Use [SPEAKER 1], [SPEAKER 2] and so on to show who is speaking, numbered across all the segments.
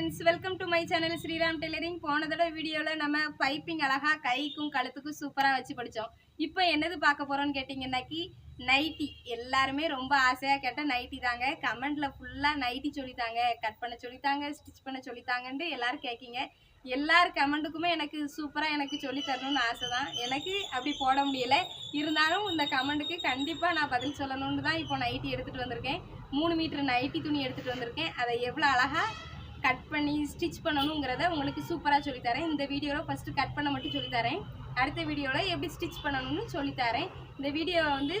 [SPEAKER 1] Friends welcome to my channel Sriram tailoring போன தடவை வீடியோவில் நம்ம பைப்பிங் அழகாக கைக்கும் கழுத்துக்கும் சூப்பராக வச்சு படித்தோம் இப்போ என்னது பார்க்க போகிறோன்னு கேட்டிங்கன்னாக்கி நைட்டி எல்லாருமே ரொம்ப ஆசையாக கேட்ட நைட்டி தாங்க. கமெண்டில் ஃபுல்லாக நைட்டி சொல்லித்தாங்க கட் பண்ண சொல்லித்தாங்க ஸ்டிச் பண்ண சொல்லித்தாங்கன்ட்டு எல்லோரும் கேட்கிங்க எல்லார் கமெண்ட்டுக்குமே எனக்கு சூப்பராக எனக்கு சொல்லி தரணும்னு ஆசை தான் எனக்கு அப்படி போட முடியலை. இருந்தாலும் இந்த கமெண்ட்டுக்கு கண்டிப்பாக நான் பதில் சொல்லணும்னு தான் இப்போ நைட்டி எடுத்துகிட்டு வந்திருக்கேன். மூணு மீட்டர் நைட்டி துணி எடுத்துகிட்டு வந்திருக்கேன். அதை எவ்வளோ அழகாக கட் பண்ணி ஸ்டிச் பண்ணணுங்கிறத உங்களுக்கு சூப்பராக சொல்லித்தரேன். இந்த வீடியோவில் ஃபஸ்ட்டு கட் பண்ண மட்டும் சொல்லித்தரேன். அடுத்த வீடியோவில் எப்படி ஸ்டிச் பண்ணணும்னு சொல்லித்தரேன். இந்த வீடியோவை வந்து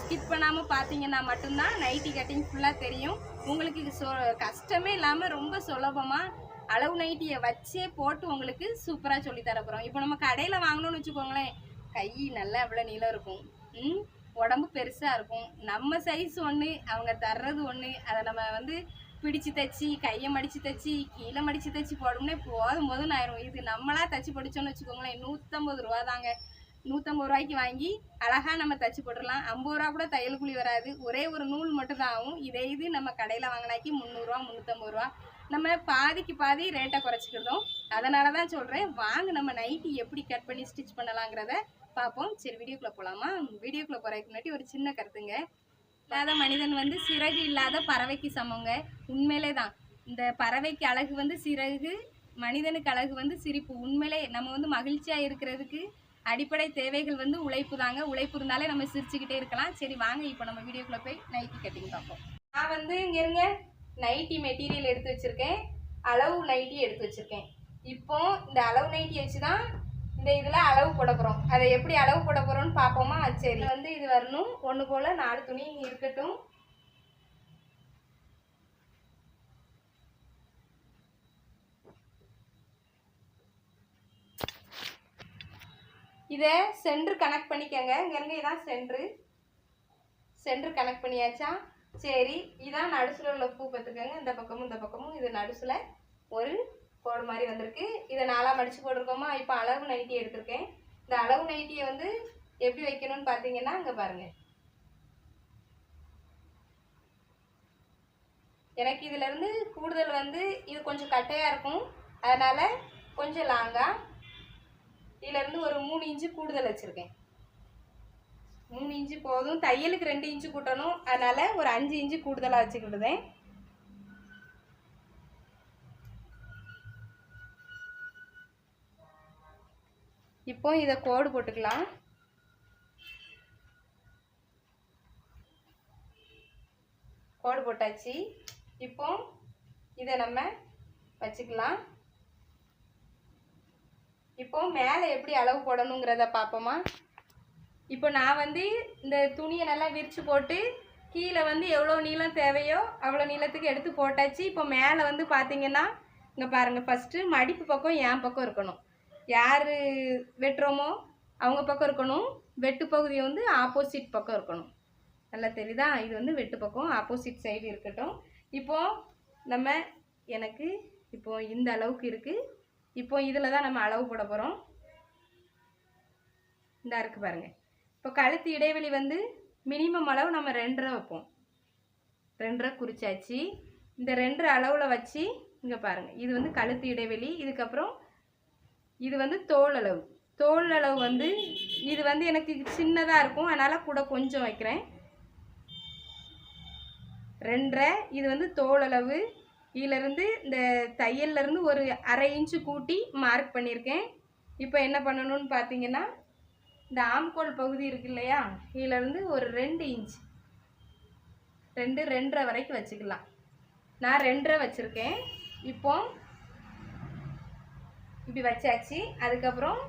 [SPEAKER 1] ஸ்கிப் பண்ணாமல் பார்த்தீங்கன்னா மட்டும்தான் நைட்டி கட்டிங் ஃபுல்லாக தெரியும். உங்களுக்கு சொ கஷ்டமே இல்லாமல் ரொம்ப சுலபமாக அளவு நைட்டியை வச்சே போட்டு உங்களுக்கு சூப்பராக சொல்லி தரப்போகிறோம் இப்போ நம்ம கடையில் வாங்கணும்னு வச்சுக்கோங்களேன். கை நல்லா இவ்வளோ நீளம் இருக்கும். உடம்பு பெருசாக இருக்கும். நம்ம சைஸ் ஒன்று அவங்க தர்றது ஒன்று அதை நம்ம வந்து பிடிச்சு தைச்சி கையை மடித்து தைச்சி கீழே மடித்து தைச்சி போடணும்னே போதும் போதும் ஆயிரும். இது நம்மளா தைச்சி படிச்சோம்னு வச்சுக்கோங்களேன் நூற்றம்பது ரூபா தாங்க நூற்றம்பது ரூபாய்க்கு வாங்கி அழகாக நம்ம தைச்சி போட்டுடலாம். ஐம்பது ரூபா கூட தையல் கூலி வராது. ஒரே ஒரு நூல் மட்டும் தான் ஆகும் இதே இது நம்ம கடையில் வாங்கினாக்கி முந்நூறுரூவா முந்நூற்றம்பது ரூபா. நம்ம பாதிக்கு பாதி ரேட்டை குறைச்சிக்கிட்டோம் அதனால தான் சொல்கிறேன் வாங்க நம்ம நைட்டி எப்படி கட் பண்ணி ஸ்டிச் பண்ணலாங்கிறத பார்ப்போம். சரி வீடியோக்குள்ளே போகலாமா வீடியோக்குள்ளே போகிறதுக்கு முன்னாடி ஒரு சின்ன கருத்துங்க. இல்லாத மனிதன் வந்து சிறகு இல்லாத பறவைக்கு சமங்க. உண்மையிலே தான். இந்த பறவைக்கு அழகு வந்து சிறகு மனிதனுக்கு அழகு வந்து சிரிப்பு. உண்மையிலே நம்ம வந்து மகிழ்ச்சியாக இருக்கிறதுக்கு அடிப்படை தேவைகள் வந்து உழைப்பு தாங்க. உழைப்பு இருந்தாலே நம்ம சிரிச்சுக்கிட்டே இருக்கலாம். சரி வாங்க இப்போ நம்ம வீடியோக்குள்ளே போய் நைட்டி கட்டிங் பார்ப்போம். நான் வந்து இங்கே இருங்க. நைட்டி மெட்டீரியல் எடுத்து வச்சுருக்கேன். அளவு நைட்டி எடுத்து வச்சுருக்கேன். இப்போ இந்த அளவு நைட்டி வச்சு தான் இந்த இதில் அளவு போட போகிறோம் அதை எப்படி அளவு போட போகிறோம்னு பார்ப்போமா? சரி. வந்து இது வரணும். ஒன்று போல் நாலு துணி இருக்கட்டும். இதை சென்ட்ரு கனெக்ட் பண்ணிக்கோங்க. இங்கே இதான் சென்ட்ரு. சென்ட்ரு கனெக்ட் பண்ணியாச்சா? சரி. இதான் நடுசில் உள்ள பூ பார்த்துக்கோங்க. இந்த பக்கமும் இந்த பக்கமும். இது நடுசில் ஒரு கோடு மாதிரி வந்திருக்கு. இதை நாளாக மடித்து போட்டிருக்கோமா? இப்போ அளவு நைட்டி எடுத்திருக்கேன். இந்த அளவு நைட்டியை வந்து எப்படி வைக்கணும்னு பார்த்தீங்கன்னா அங்கே பாருங்கள் எனக்கு இதிலேருந்து கூடுதல் வந்து இது கொஞ்சம் கட்டையாக இருக்கும். அதனால் கொஞ்சம் லாங்காக இதிலேருந்து ஒரு மூணு இன்ச்சு கூடுதல் வச்சுருக்கேன். மூணு இன்ச்சு போதும். தையலுக்கு ரெண்டு இன்ச்சு கூட்டணும். அதனால் ஒரு அஞ்சு இன்ச்சு கூடுதலாக வச்சுக்கிட்டுதேன். இப்போ இதை கோடு போட்டுக்கலாம். கோடு போட்டாச்சு. இப்போ இதை நம்ம வச்சுக்கலாம். இப்போ மேலே எப்படி அளவு போடணுங்கிறத பார்ப்போமா. இப்போ நான் வந்து இந்த துணியை நல்லா விரித்து போட்டு கீழே வந்து எவ்வளோ நீளம் தேவையோ அவ்வளோ நீளத்துக்கு எடுத்து போட்டாச்சு. இப்போ மேலே வந்து பார்த்தீங்கன்னா இங்கே பாருங்கள் ஃபஸ்ட்டு மடிப்பு பக்கம் என் பக்கம் இருக்கணும். யார் வெட்டுறோமோ அவங்க பக்கம் இருக்கணும். வெட்டு பகுதி வந்து ஆப்போசிட் பக்கம் இருக்கணும். நல்லா தெரியுதா? இது வந்து வெட்டு பக்கம் ஆப்போசிட் சைடு இருக்கட்டும். இப்போது நம்ம எனக்கு இப்போ இந்த அளவுக்கு இருக்குது இப்போ இதில் தான் நம்ம அளவு போட போகிறோம் இந்த இருக்குது பாருங்க. இப்போ கழுத்து இடைவெளி வந்து மினிமம் அளவு நம்ம ரெண்டரை வைப்போம். ரெண்டரை குறிச்சாச்சு. இந்த ரெண்டரை அளவில் வச்சு இங்கே பாருங்கள் இது வந்து கழுத்து இடைவெளி. இதுக்கப்புறம் இது வந்து தோல் அளவு தோல் அளவு வந்து இது வந்து எனக்கு சின்னதாக இருக்கும். அதனால் கூட கொஞ்சம் வைக்கிறேன். ரெண்டரை இது வந்து தோல் அளவு இதிலேருந்து இந்த தையல்லேருந்து ஒரு அரை இன்ச்சு கூட்டி மார்க் பண்ணியிருக்கேன். இப்போ என்ன பண்ணணும்னு பார்த்தீங்கன்னா இந்த ஆம்கோல் பகுதி இருக்கு இல்லையா? இதிலேருந்து ஒரு ரெண்டு இன்ச் ரெண்டு ரெண்டரை வரைக்கும் வச்சுக்கலாம். நான் ரெண்டரை வச்சுருக்கேன். இப்போ இப்படி வச்சாச்சு. அதுக்கப்புறம்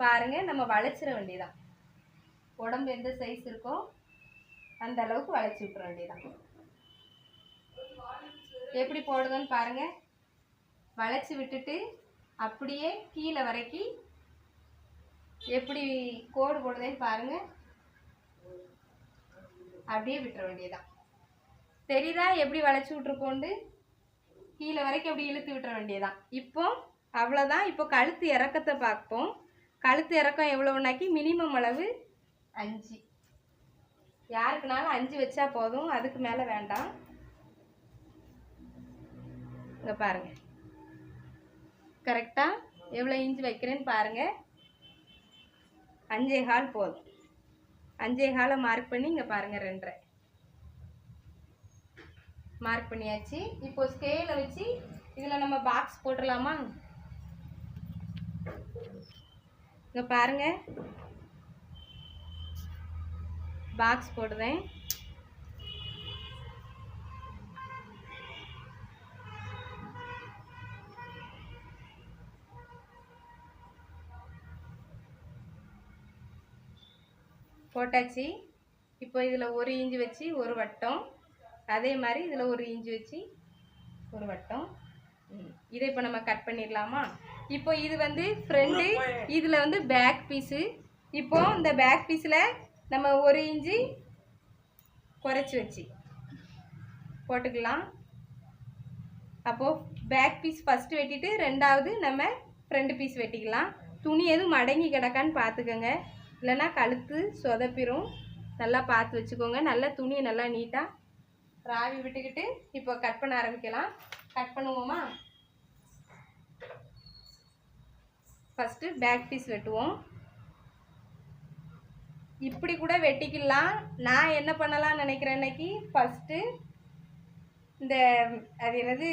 [SPEAKER 1] பாருங்கள் நம்ம வளைச்சிட வேண்டியதான் உடம்பு எந்த சைஸ் இருக்கோ அந்த அளவுக்கு வளைச்சி விட்டுற வேண்டியதான் எப்படி போடுதுன்னு பாருங்கள் வளைச்சி விட்டுட்டு அப்படியே கீழே வரைக்கும் எப்படி கோடு போடுதேன்னு பாருங்கள் அப்படியே விட்டுற வேண்டியதான் தெரியுதா எப்படி வளைச்சி விட்ருக்கோண்டு கீழே வரைக்கும் அப்படி இழுத்து விட்டுற வேண்டியதான் இப்போ அவ்வளோதான் இப்போ கழுத்து இறக்கத்தை பார்ப்போம். கழுத்து இறக்கம் எவ்வளோனாக்கி மினிமம் அளவு அஞ்சு. யாருக்குனாலும் அஞ்சு வச்சா போதும். அதுக்கு மேலே வேண்டாம். இங்கே பாருங்கள் கரெக்டாக எவ்வளோ இன்ச் வைக்கிறேன்னு பாருங்கள் அஞ்சே கால் போதும். அஞ்சே காலை மார்க் பண்ணி இங்கே பாருங்கள் ரெண்டரை. மார்க் பண்ணியாச்சு. இப்போ ஸ்கேலை வச்சு இதில் நம்ம பாக்ஸ் போட்டுடலாமா? இங்கே பாருங்க. பாக்ஸ் போடுவேன். போட்டாச்சு. இப்போ இதில் ஒரு இஞ்சி வச்சு ஒரு வட்டம். அதே மாதிரி இதில் ஒரு இஞ்சி வச்சு ஒரு வட்டம். ம். இதை இப்போ நம்ம கட் பண்ணிடலாமா? இப்போ இது வந்து ஃப்ரண்ட்டு இதில் வந்து பேக் பீஸு இப்போ இந்த பேக் பீஸில் நம்ம ஒரு இன்ச்சு குறைச்சி வச்சு போட்டுக்கலாம். அப்போது பேக் பீஸ் ஃபஸ்ட்டு வெட்டிட்டு ரெண்டாவது நம்ம ஃப்ரண்ட் பீஸ் வெட்டிக்கலாம். துணி எதுவும் மடங்கி கிடக்கான்னு பார்த்துக்கோங்க இல்லைன்னா கழுத்து சொதப்பிரும். நல்லா பார்த்து வச்சுக்கோங்க. நல்லா துணியை நல்லா நீட்டாக ராவி விட்டுக்கிட்டு இப்போ கட் பண்ண ஆரம்பிக்கலாம். கட் பண்ணுவோமா? ஃபஸ்ட்டு பேக் பீஸ் வெட்டுவோம். இப்படி கூட வெட்டிக்கலாம் நான் என்ன பண்ணலாம்னு நினைக்கிறேன் இன்னைக்கு ஃபஸ்ட்டு இந்த அது என்னது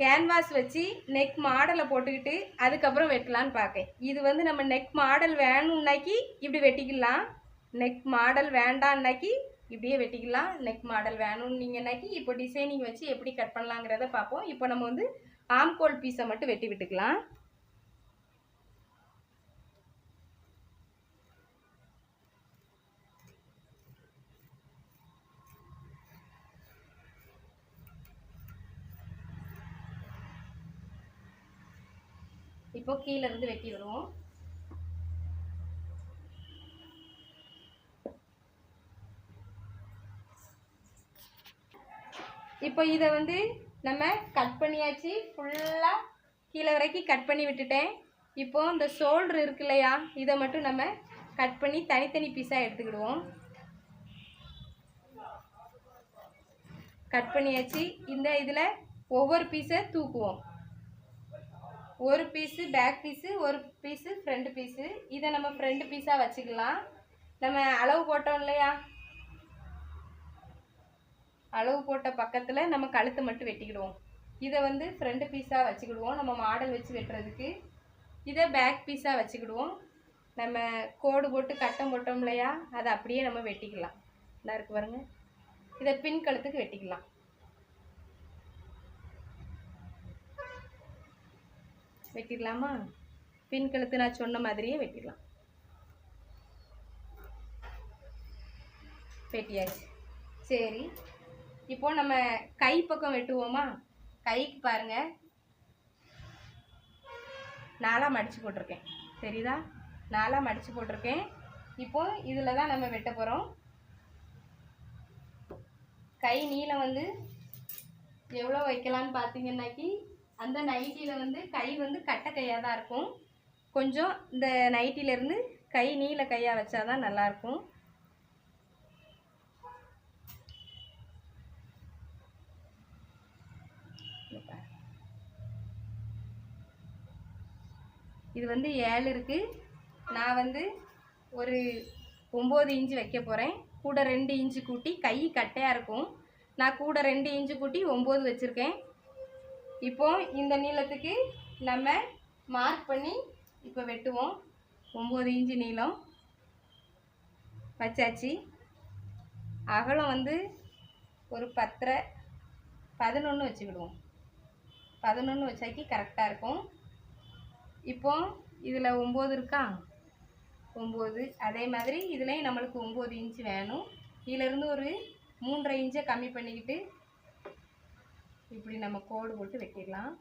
[SPEAKER 1] கேன்வாஸ் வச்சு நெக் மாடலை போட்டுக்கிட்டு அதுக்கப்புறம் வெட்டலான்னு பார்க்கேன். இது வந்து நம்ம நெக் மாடல் வேணும்னாக்கி இப்படி வெட்டிக்கலாம் நெக் மாடல் வேண்டாம்னாக்கி இப்படியே வெட்டிக்கலாம் நெக் மாடல் வேணும்னீங்கன்னாக்கி இப்போ டிசைனிங் வச்சு எப்படி கட் பண்ணலாங்கிறத பார்ப்போம். இப்போ நம்ம வந்து ஆம்கோல் பீஸை மட்டும் வெட்டி விட்டுக்கலாம். இப்போ கீழே இருந்து வெட்டி வருவோம் இப்போ இதை வந்து நம்ம கட் பண்ணியாச்சு. ஃபுல்லாக கீழே வரைக்கும் கட் பண்ணி விட்டுட்டேன். இப்போ இந்த ஷோல்டர் இருக்கு இல்லையா இதை மட்டும் நம்ம கட் பண்ணி தனித்தனி பீஸாக எடுத்துக்கிடுவோம். கட் பண்ணியாச்சு. இந்த இதில் ஒவ்வொரு பீஸை தூக்குவோம். ஒரு பீஸு பேக் பீஸு ஒரு பீஸு ஃப்ரண்ட் பீஸு. இதை நம்ம ஃப்ரண்ட் பீஸாக வச்சுக்கலாம். நம்ம அளவு போட்டோம் இல்லையா? அளவு போட்ட பக்கத்தில் நம்ம கழுத்தை மட்டும் வெட்டிக்கிடுவோம். இதை வந்து ஃப்ரண்ட் பீஸாக வச்சுக்கிடுவோம். நம்ம மாடல் வச்சு வெட்டுறதுக்கு. இதை பேக் பீஸாக வச்சுக்கிடுவோம். நம்ம கோடு போட்டு கட்டம் போட்டோம் இல்லையா? அதை அப்படியே நம்ம வெட்டிக்கலாம். நல்லா இருக்கு பாருங்கள் இதை பின் கழுத்துக்கு வெட்டிக்கலாம். வெட்டிடலாமா? பின் கழுத்து நான் சொன்ன மாதிரியே வெட்டிடலாம். வெட்டியாச்சு. சரி. இப்போ நம்ம கை பக்கம் வெட்டுவோமா? கைக்கு பாருங்க. நாலாக மடித்து போட்டிருக்கேன். சரிதா நாலாக மடித்து போட்டிருக்கேன். இப்போ இதில் தான் நம்ம வெட்ட போகிறோம் கை நீளம் வந்து எவ்வளோ வைக்கலான்னு பார்த்தீங்கன்னாக்கி அந்த நைட்டியில் வந்து கை வந்து கட்டை கையாக தான் இருக்கும். கொஞ்சம் இந்த நைட்டிலேருந்து கை நீல கையாக வச்சா தான் நல்லாயிருக்கும் இது வந்து ஏழு இருக்குது நான் வந்து ஒரு ஒம்பது இன்ச்சு வைக்க போகிறேன் கூட ரெண்டு இன்ச்சு கூட்டி கை கட்டையாக இருக்கும். நான் கூட ரெண்டு இன்ச்சு கூட்டி ஒம்பது வச்சுருக்கேன். இப்போ இந்த நீளத்துக்கு நம்ம மார்க் பண்ணி இப்போ வெட்டுவோம். ஒம்பது இன்ச்சு நீளம். வச்சாச்சு. அகலம் வந்து ஒரு பத்தரை பதினொன்று வச்சுக்கிடுவோம். பதினொன்று வச்சாக்கி கரெக்டாக இருக்கும். இப்போ இதில் ஒம்பது இருக்கா? ஒம்பது அதே மாதிரி இதுலேயும் நம்மளுக்கு ஒம்பது இன்ச்சு வேணும். இதிலேருந்து ஒரு மூன்றரை இன்ச்சை கம்மி பண்ணிக்கிட்டு இப்படி நம்ம கோடு போட்டு வெட்டிடலாம்.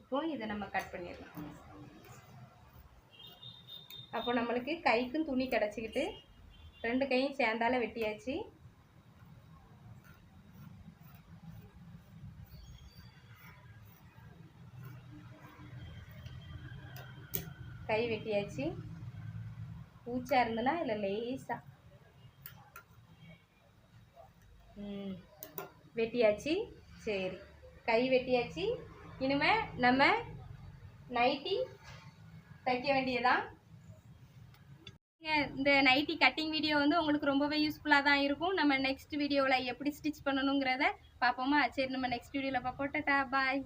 [SPEAKER 1] இப்போ இதை நம்ம கட் பண்ணிடலாம். அப்போ நம்மளுக்கு கைக்கும் துணி கிடச்சிக்கிட்டு ரெண்டு கையும் சேர்ந்தால வெட்டியாச்சு. கை வெட்டியாச்சு. பூச்சா இருந்தனா இல்லை லேசாக ம். வெட்டியாச்சு? சரி. கை வெட்டியாச்சு. இனிமே நம்ம நைட்டி தைக்க வேண்டியதான் இந்த நைட்டி கட்டிங் வீடியோ வந்து உங்களுக்கு ரொம்பவே யூஸ்ஃபுல்லாக தான் இருக்கும். நம்ம நெக்ஸ்ட் வீடியோவில் எப்படி ஸ்டிச் பண்ணணுங்கிறத பார்ப்போமா? சரி நம்ம நெக்ஸ்ட் வீடியோவில் பார்ப்போம் பாய்.